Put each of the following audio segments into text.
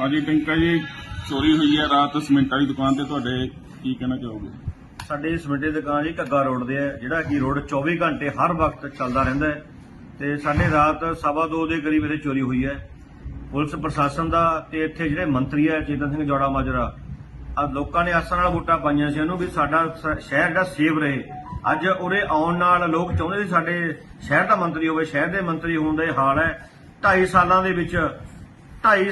ਹਾਂਜੀ, ਟਿੰਕਾ ਜੀ, ਚੋਰੀ ਹੋਈ ਹੈ ਰਾਤ ਸੀਮੈਂਟ ਵਾਲੀ ਦੁਕਾਨ ਤੇ, ਤੁਹਾਡੇ ਕੀ ਕਹਿਣਾ ਚਾਹੋਗੇ? ਸਾਡੀ ਸਮਿੱਟੇ ਦੁਕਾਨ ਜੀ, ਘੱਗਾ ਰੋਡ ਦੇ ਹੈ, ਜਿਹੜਾ ਕਿ ਰੋਡ 24 ਘੰਟੇ ਹਰ ਵਕਤ ਚੱਲਦਾ ਰਹਿੰਦਾ ਹੈ। ਤੇ ਸਾਡੇ ਰਾਤ ਸਵਾ ਦੋ ਦੇ ਕਰੀਬ ਇਹਦੇ ਚੋਰੀ ਹੋਈ ਹੈ। ਪੁਲਿਸ ਪ੍ਰਸ਼ਾਸਨ ਦਾ ਤੇ ਇੱਥੇ ਜਿਹੜੇ ਮੰਤਰੀ ਹੈ, ਚੇਤਨ ਸਿੰਘ ਜੋੜਾ ਮਾਜਰਾ, ਆ ਲੋਕਾਂ ਨੇ ਆਸਾਂ ਨਾਲ ਵੋਟਾਂ ਪਾਈਆਂ ਸੀ ਉਹਨੂੰ ਵੀ ਸਾਡਾ ਸ਼ਹਿਰ ਜਿਹੜਾ ਸੇਵ ਰਹੇ। ਅੱਜ ਉਰੇ ਆਉਣ ਨਾਲ ਲੋਕ ਚਾਹੁੰਦੇ ਸੀ ਸਾਡੇ ਸ਼ਹਿਰ ਦਾ ਮੰਤਰੀ ਹੋਵੇ, ਸ਼ਹਿਰ ਦੇ ਮੰਤਰੀ ਹੋਣ ਦਾ ਇਹ ਹਾਲ ਹੈ। 2.5 ਸਾਲਾਂ ਦੇ ਵਿੱਚ ਢਾਈ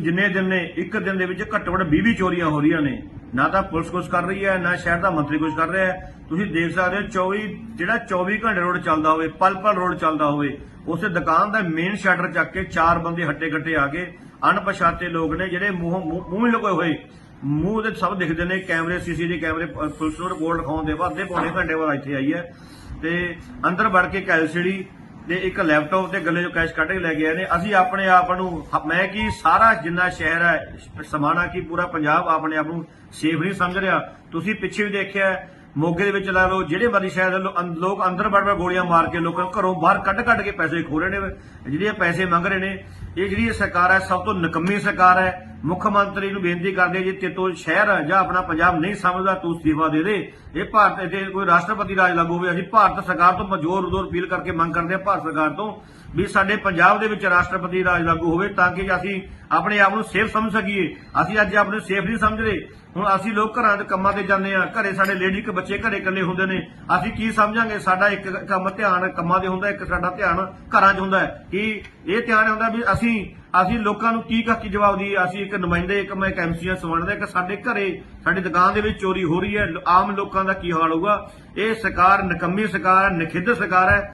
ਜਿੰਨੇ ਦਿਨ ਨੇ, ਇੱਕ ਦਿਨ ਦੇ ਵਿੱਚ ਘੱਟੋ ਘੱਟ 20 ਚੋਰੀਆਂ ਹੋ ਰਹੀਆਂ ਨੇ। ਨਾ ਤਾਂ ਪੁਲਿਸ ਕੁਝ ਕਰ ਰਹੀ ਹੈ, ਨਾ ਸ਼ਹਿਰ ਦਾ ਮੰਤਰੀ ਕੁਝ ਕਰ ਰਿਹਾ ਹੈ। ਤੁਸੀਂ ਦੇਖ ਸਕਦੇ ਹੋ 24 ਜਿਹੜਾ 24 ਘੰਟੇ ਰੋਡ ਚੱਲਦਾ ਹੋਵੇ ਪਲ ਪਲ ਰੋਡ ਚੱਲਦਾ ਹੋਵੇ, ਉਸੇ ਦੁਕਾਨ ਦਾ ਮੇਨ ਸ਼ਟਰ ਚੱਕ ਕੇ ਚਾਰ ਬੰਦੇ ਹੱਟੇ ਕੱਟੇ ਆ ਗਏ। ਅਣਪਛਾਤੇ ਲੋਕ ਨੇ ਜਿਹੜੇ ਮੂੰਹ ਮੂੰਹ ਮੂੰਹ ਹੀ ਹੋਏ। ਮੂੰਹ ਦੇ ਸਭ ਦਿਖਦੇ ਨੇ, ਕੈਮਰੇ, ਸੀਸੀਟੀਵੀ ਕੈਮਰੇ, ਪ- ਪੁਲਿਸ ਨੂੰ ਰਿਪੋਰਟ ਲਿਖਾਉਣ ਦੇ ਬਾਅਦ ਅੱਧੇ ਪੌਣੇ ਘੰਟੇ ਬਾਅਦ ਇੱਥੇ ਆਈ ਹੈ। ਤੇ ਅੰਦਰ ਵੜ ਕੇ ਕੈਲਸੀਡੀ ਤੇ ਇੱਕ ਲੈਪਟਾਪ ਤੇ ਗੱਲੇ ਚੋਂ ਕੈਸ਼ ਕੱਢ ਕੇ ਲੈ ਗਏ ਨੇ। ਅਸੀਂ ਆਪਣੇ ਆਪ ਨੂੰ ਮੈਂ ਕੀ ਸਾਰਾ ਜਿੰਨਾ ਸ਼ਹਿਰ ਹੈ ਸਮਾਣਾ ਕੀ ਪੂਰਾ ਪੰਜਾਬ ਆਪਣੇ ਆਪ ਨੂੰ ਸੇਫ ਨਹੀਂ ਸਮਝ ਰਿਹਾ। ਤੁਸੀਂ ਪਿੱਛੇ ਵੀ ਦੇਖਿਆ, ਮੋਗੇ ਦੇ ਵਿੱਚ ਲਾ ਲਓ, ਜਿਹੜੇ ਮਰਜ਼ੀ ਸ਼ਹਿਰ ਦੇ ਲੋਕ ਅੰਦਰ ਵੜ ਵੜ ਗੋਲੀਆਂ ਮਾਰ ਕੇ ਲੋਕਾਂ ਨੂੰ ਘਰੋਂ ਬਾਹਰ ਕੱਢ ਕੱਢ ਕੇ ਪੈਸੇ ਖੋ ਰਹੇ ਨੇ। ਜਿਹੜੇ ਪੈਸੇ ਮੰਗ ਰਹੇ ਨੇ, ਇਹ ਜਿਹੜੀ ਸਰਕਾਰ ਹੈ, ਸਭ ਤੋਂ ਨਿਕੰਮੀ ਸਰਕਾਰ ਹੈ। ਮੁੱਖ ਮੰਤਰੀ ਨੂੰ ਬੇਨਤੀ ਕਰਦੇ ਜੇ ਤੇਤੋਂ ਸ਼ਹਿਰ ਜਾਂ ਆਪਣਾ ਪੰਜਾਬ ਨਹੀਂ ਸਮਝਦਾ, ਤੂੰ ਅਸਤੀਫਾ ਦੇ ਦੇ। ਇਹ ਭਾਰਤ ਦੇ ਕੋਈ ਰਾਸ਼ਟਰਪਤੀ ਰਾਜ ਲਾਗੂ ਹੋਵੇ, ਅਸੀਂ ਭਾਰਤ ਸਰਕਾਰ ਤੋਂ ਮਜੋਰ ਉਦੋਰ ਅਪੀਲ ਕਰਕੇ ਮੰਗ ਕਰਦੇ ਹਾਂ ਭਾਰਤ ਸਰਕਾਰ ਤੋਂ ਵੀ ਸਾਡੇ ਪੰਜਾਬ ਦੇ ਵਿੱਚ ਰਾਸ਼ਟਰਪਤੀ ਰਾਜ ਲਾਗੂ ਹੋਵੇ ਤਾਂ ਕਿ ਅਸੀਂ ਆਪਣੇ ਆਪ ਨੂੰ ਸੇਫ ਸਮਝ ਸਕੀਏ। ਅਸੀਂ ਅੱਜ ਆਪਣੇ ਸੇਫ ਨਹੀਂ ਸਮਝਦੇ ਹੁਣ ਅਸੀਂ ਲੋਕ ਘਰਾਂ ਦੇ ਕੰਮਾਂ ਤੇ ਜਾਂਦੇ ਆ ਘਰੇ ਸਾਡੇ ਲੇਡੀ ਕੇ ਬੱਚੇ ਘਰੇ ਇਕੱਲੇ ਹੁੰਦੇ ਨੇ। ਅਸੀਂ ਕੀ ਸਮਝਾਂਗੇ? ਸਾਡਾ ਇੱਕ ਕੰਮ ਧਿਆਨ ਕੰਮਾਂ ਦੇ ਹੁੰਦਾ, ਇੱਕ ਸਾਡਾ ਧਿਆਨ ਘਰਾਂ 'ਚ ਹੁੰਦਾ। ਹੈ ਕਿ ਇਹ ਧਿਆਨ ਹੁੰਦਾ ਵੀ ਅਸੀਂ ਅਸੀਂ ਲੋਕਾਂ ਨੂੰ ਕੀ ਕੀ ਜਵਾਬ ਦਈਏ? ਅਸੀਂ ਇੱਕ ਨੁਮਾਇੰਦੇ, ਇੱਕ ਮੈਂ ਇੱਕ ਐਮਸੀਆ ਸਵਣਦਾ ਕਿ ਸਾਡੇ ਘਰੇ, ਸਾਡੀ ਦੁਕਾਨ ਦੇ ਵਿੱਚ ਚੋਰੀ ਹੋ ਰਹੀ ਹੈ। ਆਮ ਲੋਕਾਂ ਦਾ ਕੀ ਹਾਲ ਹੋਊਗਾ? ਇਹ ਸਰਕਾਰ ਨਿਕੰਮੀ ਸਰਕਾਰ ਹੈ, ਨਖਿੱਧ ਸਰਕਾਰ ਹੈ।